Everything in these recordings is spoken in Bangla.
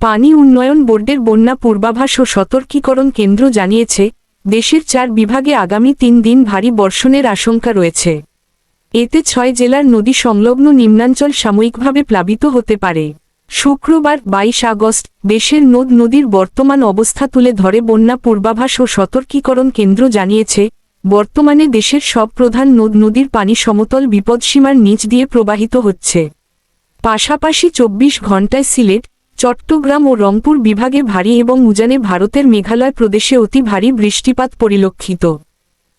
পানি উন্নয়ন বোর্ডের বন্যা পূর্বাভাস ও সতর্কীকরণ কেন্দ্র জানিয়েছে, দেশের চার বিভাগে আগামী তিন দিন ভারী বর্ষণের আশঙ্কা রয়েছে। এতে ছয় জেলার নদী সংলগ্ন নিম্নাঞ্চল সাময়িকভাবে প্লাবিত হতে পারে। শুক্রবার বাইশ আগস্ট দেশের নদ নদীর বর্তমান অবস্থা তুলে ধরে বন্যা পূর্বাভাস ও সতর্কীকরণ কেন্দ্র জানিয়েছে, বর্তমানে দেশের সব প্রধান নদ নদীর পানি সমতল বিপদসীমার নিচ দিয়ে প্রবাহিত হচ্ছে। পাশাপাশি চব্বিশ ঘণ্টায় সিলেট চট্টগ্রাম ও রংপুর বিভাগে ভারী এবং উজানে ভারতের মেঘালয় প্রদেশে অতি ভারী বৃষ্টিপাত পরিলক্ষিত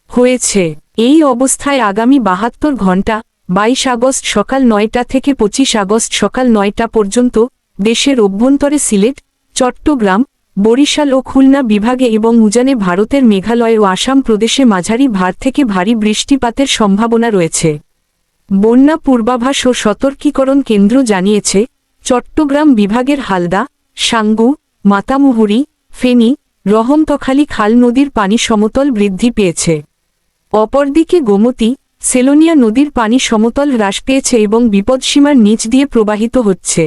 হয়েছে। এই অবস্থায় আগামী বাহাত্তর ঘণ্টা, বাইশ আগস্ট সকাল নয়টা থেকে পঁচিশ আগস্ট সকাল নয়টা পর্যন্ত দেশের অভ্যন্তরে সিলেট, চট্টগ্রাম, বরিশাল ও খুলনা বিভাগে এবং উজানে ভারতের মেঘালয় ও আসাম প্রদেশে মাঝারি ভার থেকে ভারী বৃষ্টিপাতের সম্ভাবনা রয়েছে। বন্যা পূর্বাভাস ও সতর্কীকরণ কেন্দ্র জানিয়েছে চট্টগ্রাম বিভাগের হালদা, সাঙ্গু, মাতামুহুরি, ফেনী, রহমতখালী খাল নদীর পানি সমতল বৃদ্ধি পেয়েছে। অপরদিকে গোমতী, সেলোনিয়া নদীর পানি সমতল হ্রাস পেয়েছে এবং বিপদসীমার নিচ দিয়ে প্রবাহিত হচ্ছে।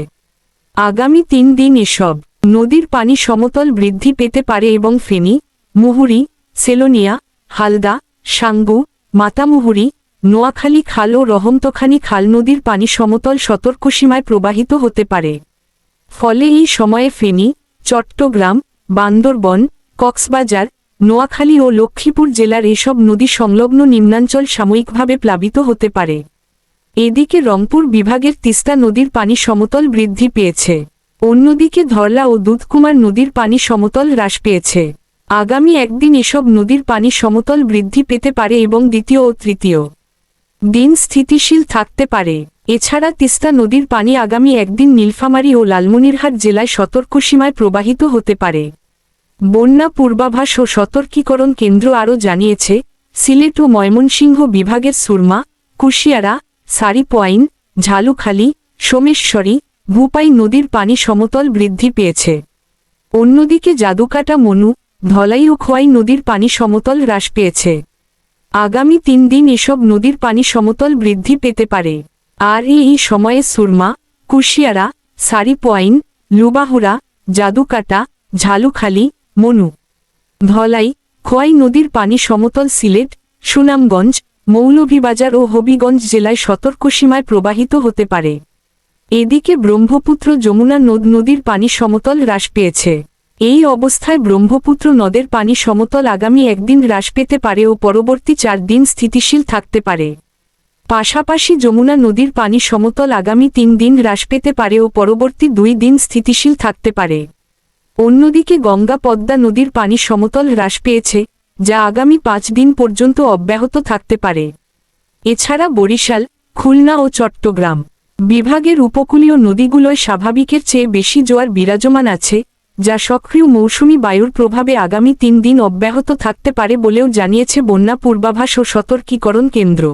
আগামী তিন দিন এসব নদীর পানি সমতল বৃদ্ধি পেতে পারে এবং ফেনী, মুহুরি, সেলোনিয়া, হালদা, সাঙ্গু, মাতামুহুরি নোয়াখালী খাল ও রহমতখানি খাল নদীর পানি সমতল সতর্কসীমায় প্রবাহিত হতে পারে। ফলে এই সময়ে ফেনী, চট্টগ্রাম, বান্দরবন, কক্সবাজার, নোয়াখালী ও লক্ষ্মীপুর জেলার এসব নদী সংলগ্ন নিম্নাঞ্চল সাময়িকভাবে প্লাবিত হতে পারে। এদিকে রংপুর বিভাগের তিস্তা নদীর পানি সমতল বৃদ্ধি পেয়েছে। অন্যদিকে ধরলা ও দুধকুমার নদীর পানি সমতল হ্রাস পেয়েছে। আগামী একদিন এসব নদীর পানি সমতল বৃদ্ধি পেতে পারে এবং দ্বিতীয় ও তৃতীয় দিন স্থিতিশীল থাকতে পারে। এছাড়া তিস্তা নদীর পানি আগামী একদিন নীলফামারী ও লালমনিরহাট জেলায় সতর্কসীমায় প্রবাহিত হতে পারে। বন্যা পূর্বাভাস ও সতর্কীকরণ কেন্দ্র আরও জানিয়েছে, সিলেট ও ময়মনসিংহ বিভাগের সুরমা, কুশিয়ারা সারিপোয়াইন ঝালুখালী, সোমেশ্বরী, ভূপাই নদীর পানি সমতল বৃদ্ধি পেয়েছে। অন্যদিকে জাদুকাটা মনু, ধলাই ও খোয়াই নদীর পানি সমতল হ্রাস পেয়েছে। আগামী তিন দিন এসব নদীর পানি সমতল বৃদ্ধি পেতে পারে। আর এই সময়ে সুরমা, কুশিয়ারা, সারিপোয়াইন, লুবাহুরা, জাদুকাটা, ঝালুখালি, মনু, ধলাই, খোয়াই নদীর পানি সমতল সিলেট, সুনামগঞ্জ, মৌলভীবাজার ও হবিগঞ্জ জেলায় সতর্কসীমায় প্রবাহিত হতে পারে। এদিকে ব্রহ্মপুত্র যমুনা নদ নদীর পানি সমতল হ্রাস পেয়েছে। এই অবস্থায় ব্রহ্মপুত্র নদের পানি সমতল আগামী একদিন হ্রাস পেতে পারে ও পরবর্তী চার দিন স্থিতিশীল থাকতে পারে। পাশাপাশি যমুনা নদীর পানি সমতল আগামী তিন দিন হ্রাস পেতে পারে ও পরবর্তী দুই দিন স্থিতিশীল থাকতে পারে। অন্যদিকে গঙ্গা পদ্মা নদীর পানি সমতল হ্রাস পেয়েছে, যা আগামী পাঁচ দিন পর্যন্ত অব্যাহত থাকতে পারে। এছাড়া বরিশাল, খুলনা ও চট্টগ্রাম বিভাগের উপকূলীয় নদীগুলোয় স্বাভাবিকের চেয়ে বেশি জোয়ার বিরাজমান আছে যা সক্রিয় মৌসুমি বায়ুর প্রভাবে আগামী তিন দিন অব্যাহত থাকতে পারে বলেও জানিয়েছে বন্যা পূর্বাভাস ও সতর্কীকরণ কেন্দ্র।